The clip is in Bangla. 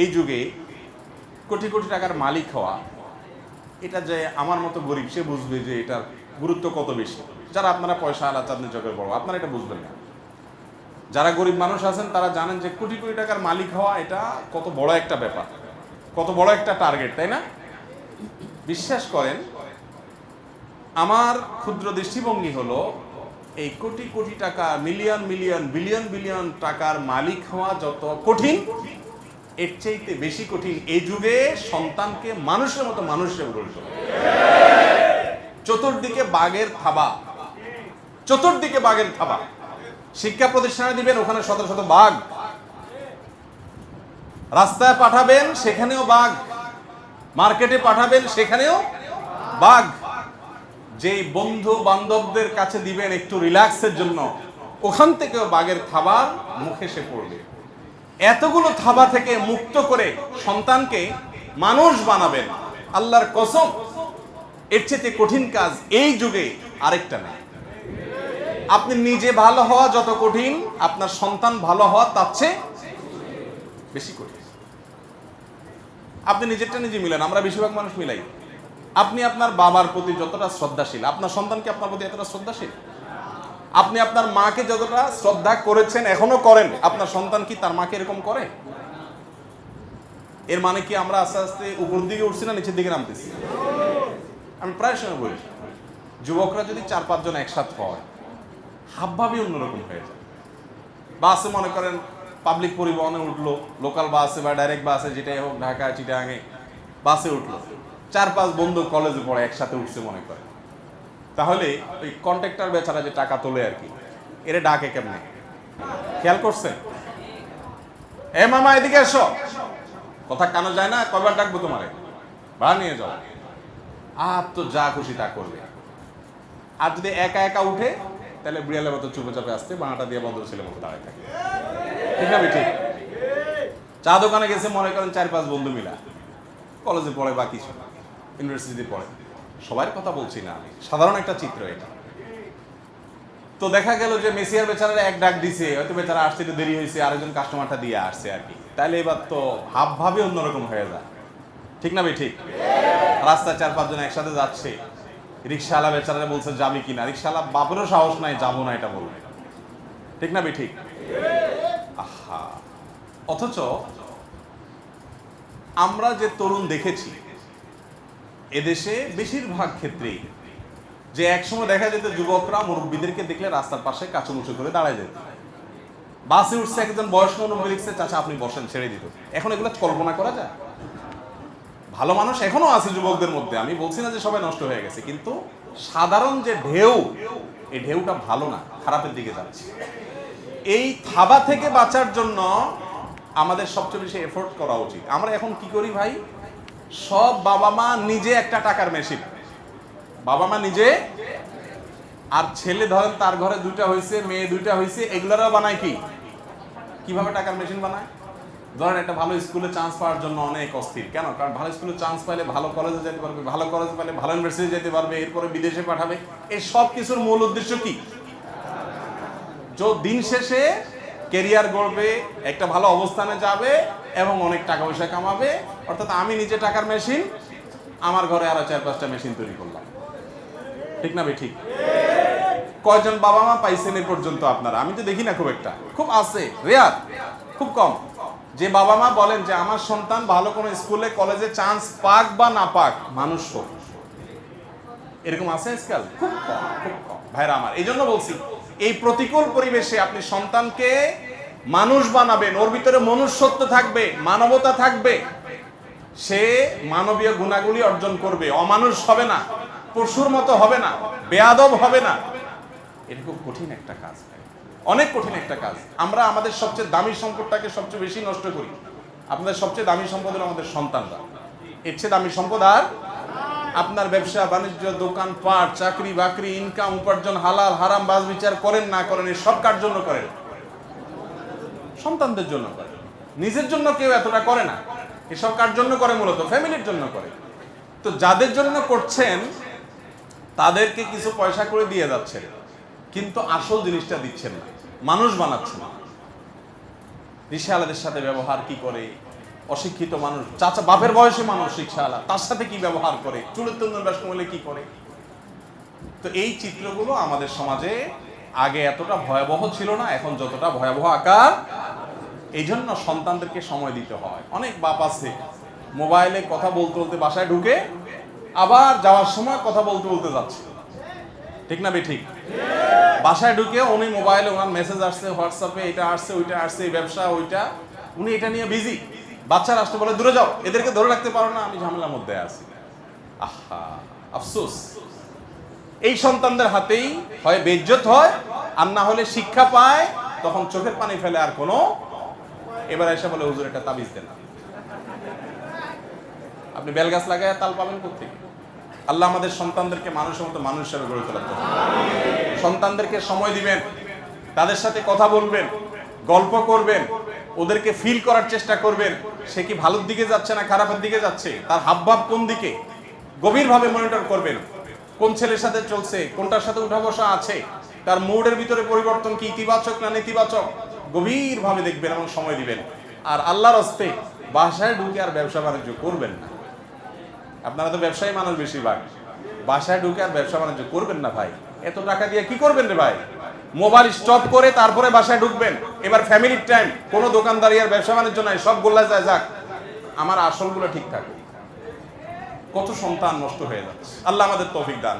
এই যুগে কোটি কোটি টাকার মালিক হওয়া, এটা যে আমার মতো গরিব, সে বুঝবে যে এটার গুরুত্ব কত বেশি। যারা আপনারা পয়সা আলা চাঁদনি চকের বড়, আপনারা এটা বুঝবেন না। যারা গরিব মানুষ আছেন, তারা জানেন যে কোটি কোটি টাকার মালিক হওয়া এটা কত বড় একটা ব্যাপার, কত বড় একটা টার্গেট তাই না? বিশ্বাস করেন, আমার ক্ষুদ্র দৃষ্টিভঙ্গি হলো, এই কোটি কোটি টাকা মিলিয়ন মিলিয়ন বিলিয়ন বিলিয়ন টাকার মালিক হওয়া যত কঠিন এর চাইতে বেশি কঠিন এই যুগে সন্তানকে মানুষের মতো মানুষের গড়ে তোলা। চতুর্দিকে বাঘের থাবা। চতুর্দিকে বাঘের থাবা। শিক্ষা প্রতিষ্ঠানে দিবেন, ওখানে শত শত বাঘ। রাস্তায় পাঠাবেন, সেখানেও বাঘ। মার্কেটে পাঠাবেন, সেখানেও বাঘ। যেই বন্ধু বান্ধবদের কাছে দিবেন একটু রিল্যাক্সের জন্য, ওখান থেকেও বাঘের খাবার মুখে এসে পড়বে। এতগুলো থাবা থেকে মুক্ত করে সন্তানকে মানুষ বানাবেন। আল্লাহর কসম, এর চেয়ে কঠিন কাজ এই যুগে আরেকটা নেই আপনি নিজে ভালো হওয়া যত কঠিন, আপনার সন্তান ভালো হওয়া তার চেয়ে বেশি কঠিন। আপনি নিজেরটা নিজে মিলেন, আমরা বেশিরভাগ মানুষ মিলাই। আপনি আপনার বাবার প্রতি যতটা শ্রদ্ধাশীল, আপনার সন্তানকে আপনার প্রতি এতটা শ্রদ্ধাশীল? আপনি আপনার মাকে যতটা শ্রদ্ধা করেছেন, এখনও করেন। আপনার সন্তান কি তার মাকে এরকম করে? এর মানে কি আমরা আস্তে আস্তে উপর দিকে উঠছি না, নিচের দিকে নামতেছি? আমি প্রায় সময় বলি, যুবকরা যদি চার পাঁচজন একসাথে হয়, হাবভাবই অন্যরকম হয়ে যায়। বাসে মনে করেন পাবলিক পরিবহনে উঠল লোকাল বাসে বা ডাইরেক্ট বাসে, যেটাই হোক ঢাকা চিটাঙে বাসে উঠল। চার পাঁচ বন্ধু কলেজে পড়ে একসাথে উঠছে মনে করে তাহলে ওই কন্ট্রাক্টর বেচারা যে টাকা তোলে আর কি, এরে ডাকে কেমনে? খেয়াল করছেন? এ মামা, এদিকে এসো। কথা কানো যায় না, কয়বার ডাকবো তোমারে? ভাড়া নিয়ে যাও। আর তো যা খুশি তা করবে। আর যদি একা একা উঠে, তাহলে বিড়ালের মতো চুপে চাপে আসতে বাঁটা দিয়ে বন্ধ ছেলে মতো দাঁড়ায় থাকে। ঠিক না ঠিক চা দোকানে গেছে, মনে করেন চার পাঁচ বন্ধু মিলা। কলেজে পড়ে বা কিছু ইউনিভার্সিটিতে পড়ে। সবার কথা বলছি না আমি। সাধারণ একটা চিত্র এটা। তো দেখা গেল যে মেসিয়ার বেচারা এক ডাক দিছে, হয়তো বেচারা আসতে একটু দেরি হয়েছে, আরেকজন কাস্টমারটা দিয়ে আসছে আর কি। তাহলে এবার তো ভাব ভাবে অন্যরকম হয়ে যায়। ঠিক না ভাই? ঠিক? রাস্তায় চার পাঁচজন একসাথে যাচ্ছে। রিক্সাওয়ালা বেচারা বলছে, যাবি কিনা রিক্সাওয়ালা বাপেরও সাহস নাই, যাব না এটা বলবে ঠিক না ভাই? ঠিক? আহা! অথচ আমরা যে তরুণ দেখেছি এদেশে বেশিরভাগ ক্ষেত্রেই যে একসময় দেখা যেত যুবকরা মুরব্বীদেরকে দেখলে রাস্তার পাশে কাচুমুচু করে দাঁড়ায় যেত। বাসে উঠছে একজন বয়স্ক মুরব্বী লিখছে, চাচা, আপনি বসেন, ছেড়ে দিত। এখন এগুলো কল্পনা করা যায়? ভালো মানুষ এখনও আছে যুবকদের মধ্যে, আমি বলছি না যে সবাই নষ্ট হয়ে গেছে, কিন্তু সাধারণ যে ঢেউ, এই ঢেউটা ভালো না, খারাপের দিকে যাচ্ছে। এই থাবা থেকে বাঁচার জন্য আমাদের সবচেয়ে বেশি এফোর্ট করা উচিত। আমরা এখন কি করি ভাই? সব বাবা মা নিজে একটা টাকার মেশিন। বাবা মা নিজে, আর ছেলে ধরেন তার ঘরে দুইটা হয়েছে মেয়ে দুইটা হয়েছে এগুলোরাও বানায় কি? কীভাবে টাকার মেশিন বানায়? ধরেন একটা ভালো স্কুলে চান্স পাওয়ার জন্য অনেক অস্থির। কেন? কারণ ভালো স্কুলে চান্স পাইলে ভালো কলেজে যেতে পারবে, ভালো কলেজে পাইলে ভালো ইউনিভার্সিটি যেতে পারবে, এরপরে বিদেশে পাঠাবে। এই সব কিছুর মূল উদ্দেশ্য কি? দিন শেষে কেরিয়ার গড়বে, একটা ভালো অবস্থানে যাবে এবং অনেক টাকা পয়সা কামাবে। অর্থাৎ আমি নিজে টাকার মেশিন আমার ঘরে আরও চার পাঁচটা মেশিন তৈরি করলাম। ঠিক না ভাই? ঠিক। কয়জন বাবা মা পাইছেন এ পর্যন্ত আপনারা? আমি তো দেখি না খুব একটা। খুব আছে রেয়ার খুব কম। যে বাবা মা বলেন যে, আমার সন্তান ভালো কোনো স্কুলে, কলেজে চান্স পাক বা না পাক, মানুষ হোক। এরকম আছে আজকাল? খুব কম খুব কম। ভাইরা আমার এই জন্য বলছি এই প্রতিকূল পরিবেশে আপনি সন্তানকে মানুষ বানাবেন, ওর ভিতরে মনুষ্যত্ব থাকবে, মানবতা থাকবে। সে মানবীয় গুণাগুলি অর্জন করবে। অমানুষ হবে না, পশুর মতো হবে না, বেয়াদব হবে না। এটা খুব কঠিন একটা কাজ অনেক কঠিন একটা কাজ। আমরা আমাদের সবচেয়ে দামি সম্পদটাকে সবচেয়ে বেশি নষ্ট করি। আপনাদের সবচেয়ে দামি সম্পদ হলো আমাদের সন্তানরা। এর চেয়ে দামি সম্পদ আর আপনার ব্যবসা, বাণিজ্য দোকান পাট চাকরি, বাকরি ইনকাম উপার্জন, হালাল, হারাম, বাজ বিচার করেন না করেন, এই সব কার জন্য করেন? সন্তানদের জন্য করে নিজের জন্য কেউ এতটা করে না। এসব কার জন্য করে মূলত? ফ্যামিলির জন্য করে। তো যাদের জন্য করছেন, তাদেরকে কিছু পয়সা করে দিয়ে যাচ্ছেন, কিন্তু আসল জিনিসটা দিচ্ছেন না। মানুষ বানাচ্ছেন না। রিসালাদের সাথে ব্যবহার কি করে? অশিক্ষিত মানুষ। চাচা বাপের বয়সে মানুষ শিক্ষালা তার সাথে কি ব্যবহার করে? চুলের তন্দন ব্যাস কমলে কি করে? তো এই চিত্রগুলো আমাদের সমাজে আগে এতটা ভয়াবহ ছিল না, এখন যতটা ভয়াবহ আকার এই জন্য সন্তানদেরকে সময় দিতে হয়। অনেক বাপ আছে, মোবাইলে কথা বলতে বলতে বাসায় ঢুকে আবার যাওয়ার সময় কথা বলতে বলতে যাচ্ছে। ঠিক না বে ঠিক? বাসায় ঢুকে উনি মোবাইলে ওনার মেসেজ আসছে হোয়াটসঅ্যাপে এটা আসছে, ওইটা আসছে, এই ব্যবসা, ওইটা। উনি এটা নিয়ে বিজি বাচ্চারা আসতে বলে দূরে যাও, এদেরকে ধরে রাখতে পারো না, আমি ঝামেলার মধ্যে আছি। আহা, আফসোস। এই সন্তানদের হাতেই হয় বেজ্জত হয়, আর না হলে শিক্ষা পায়, তখন চোখের পানি ফেলে আর কোনো। এবার এসে বলে, হুজুর, একটা তাবিজ দেন। আপনি বেলগাছ লাগায় তাল পাবেন কোথেকে আল্লাহ আমাদের সন্তানদেরকে মানুষের মতো মানুষ হিসেবে গড়ে তোলার দান। সন্তানদেরকে সময় দিবেন, তাদের সাথে কথা বলবেন, গল্প করবেন, ওদেরকে ফিল করার চেষ্টা করবেন। সে কি ভালোর দিকে যাচ্ছে না খারাপের দিকে যাচ্ছে? তার হাবভাব কোন দিকে? গভীরভাবে মনিটর করবেন। কোন ছেলের সাথে চলছে? কোনটার সাথে উঠা বসা আছে? তার মুডের ভিতরে পরিবর্তন কি ইতিবাচক না নেতিবাচক? গভীরভাবে দেখবেন এবং সময় দিবেন। আর আল্লাহর হস্তে বাসায় ঢুকে আর ব্যবসা বাণিজ্য করবেন না। আপনারা তো ব্যবসায়ী মানুষ বেশিরভাগ। বাসায় ঢুকে আর ব্যবসা বাণিজ্য করবেন না ভাই। এত টাকা দিয়ে কি করবেন রে ভাই? মোবাইল স্টপ করে তারপরে বাসায় ঢুকবেন। এবার ফ্যামিলির টাইম কোনো দোকানদারি আর ব্যবসা বাণিজ্য নাই, সব গোল্লা যায় যাক। আমার আসলগুলো ঠিক থাকে। কত সন্তান নষ্ট হয়ে যাচ্ছে। আল্লাহ আমাদের তফিক দান